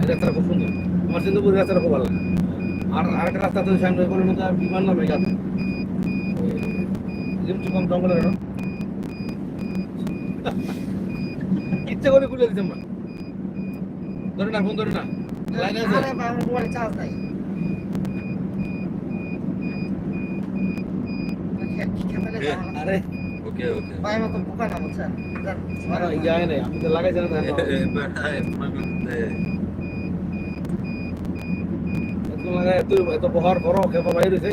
এই রাস্তাটা খুব সুন্দর আমার সিন্ধুপুর রাস্তাটা খুব ভালো লাগে আর আরেকটা রাস্তা তো সামনে বলে মতো বিমান নামে গেছে ইচ্ছে করে খুলে দিতাম না ধরে না ফোন ধরে না লাইন আছে আরে ভাই আমার চার্জ নাই আরে। ওকে ওকে ভাই আমার তো বোকা না বুঝছেন না ইয়া নাই আমি তো লাগাইছি না। এত লাগাই এত এত বহার করো খেপা বাইরে হইছে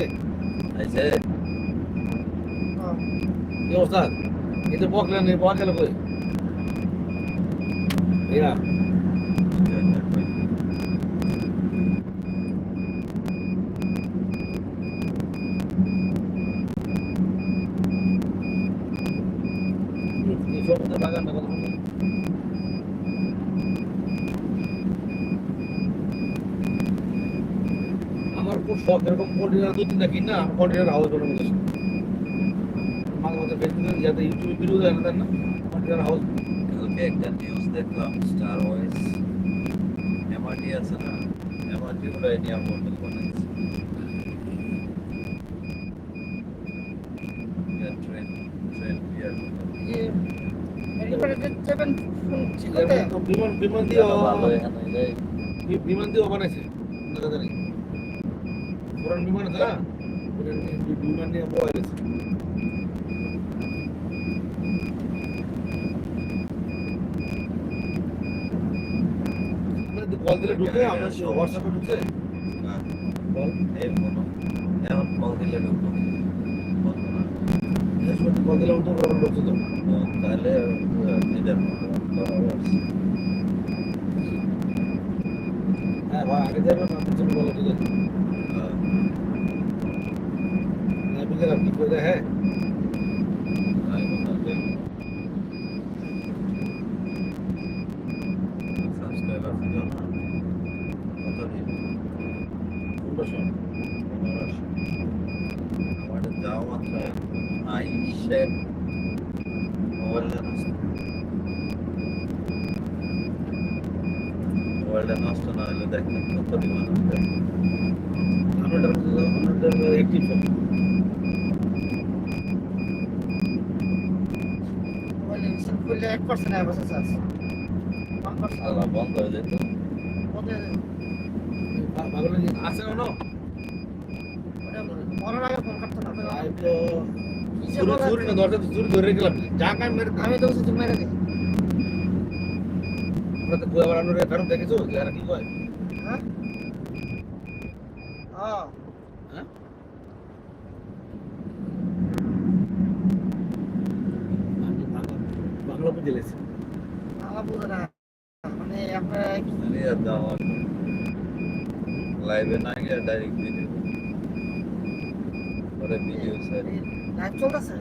আইছে কি এই তো বকলেন এই বক গেল কই? এরা এই সমুদ্র বাগানটা কত সুন্দর আমার খুব শখ এরকম কন্টেনার দু তিনটা কিনা কন্টেনার হাউস গেছে মাঝে মাঝে ফেসবুকে যাতে ইউটিউবে ভিডিও দেয় না কন্টেনার হাউস কালকে একটা নিউজ দেখলাম স্টার ওয়াইজ এমআরটি আছে না? এমআরটি গুলো এনিয়া মডেল বানাইছে। ট্রেন সেভেন বিমান বি- বিমান দিয়েও বানাইছে। দেখা যায় পুরান বিমান আছে না বিমান দিয়ে বয়ে গেছে কল দিলে ঢুকে আমরা হোয়াটসঅ্যাপে ঢুকছে না, কল এই মনে এখন কল দিলে ঢুকবো। কল দিলে তাহলে মতো হচ্ছে। হ্যাঁ আগে যাবেন না পিছনে বলো ঠিক আছে? আহ, নাবিকের আপনি করে হ্যাঁ। তাই মনে হবে। Subscriber ছিল না? কত দিন? পনেরোশো পনেরোশো। আমাদের যাওয়া মাত্র আই শেপ মোবাইলটা নষ্ট মোবাইলটা নষ্ট না হলে দেখেন কত ডিমান্ড হবে হান্ড্রেডের মধ্যে হান্ড্রেডের এইটটি ফোর মোবাইলে ইনস্টল করলে এক পার্সেন্ট আয় বসে চার্জ। One percent. আল্লাহ বন্ধ হয়ে যেত আছে না ধরে রেখেলাম যা কাজ মেরে আমি তো মেরে দিই। আমরা তো বই বানানোর ফেরত দেখেছ? কি কয় হ্যাঁ? হ্যাঁ? হ্যাঁ বাংলা বাংলা বুঝে লেছি আমার বুঝে না। মানে আরে আর দাও। লাইভে না গিয়ে ডাইরেক্ট ভিডিও পরে ভিডিও স্যার লাইভ চলতেছে?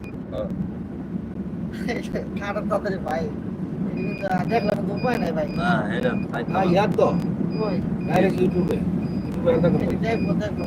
খাটার তাড়াতাড়ি ভাই। দেখলাম তো উপায় নাই ভাই না এটা ভাই ইয়াদ তো ডাইরেক্ট ইউটিউবে ইউটিউবে দেখো দেখব